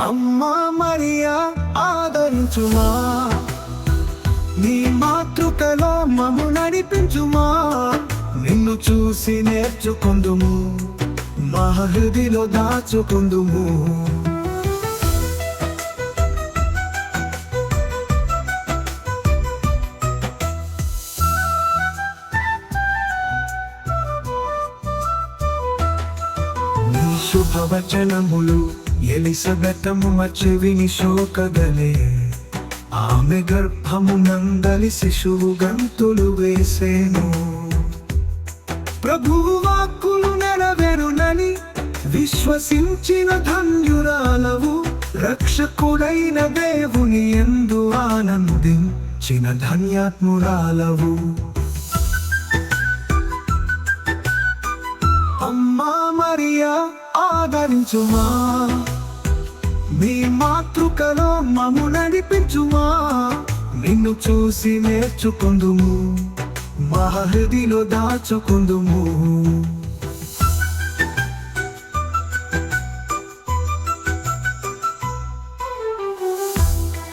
అమ్మా మరియా ఆదరించుమా? నీ మాతృకలో మము నడిపించుమా? నిన్ను చూసి నేర్చుకుందుము మా హృదిలో దాచుకుందుము శుభవచనములు ఎలిసబెతము చెవిని శోకగలే. ఆమె గర్భము నందలి శిశువు గంతులు వేసేను. ప్రభువు వాక్కులు నెరవేరునని విశ్వసించిన ధన్యురాలవు రక్షకుడైన దేవుని ఎందు ఆనందించిన ధన్యాత్మురాలవు. అమ్మా మరియా ఆదరించుమా. మీ మాతృకలో మము నడిపించుమా? నిన్ను చూసి నేర్చుకుందుము మా హృదిలో దాచుకుందుము.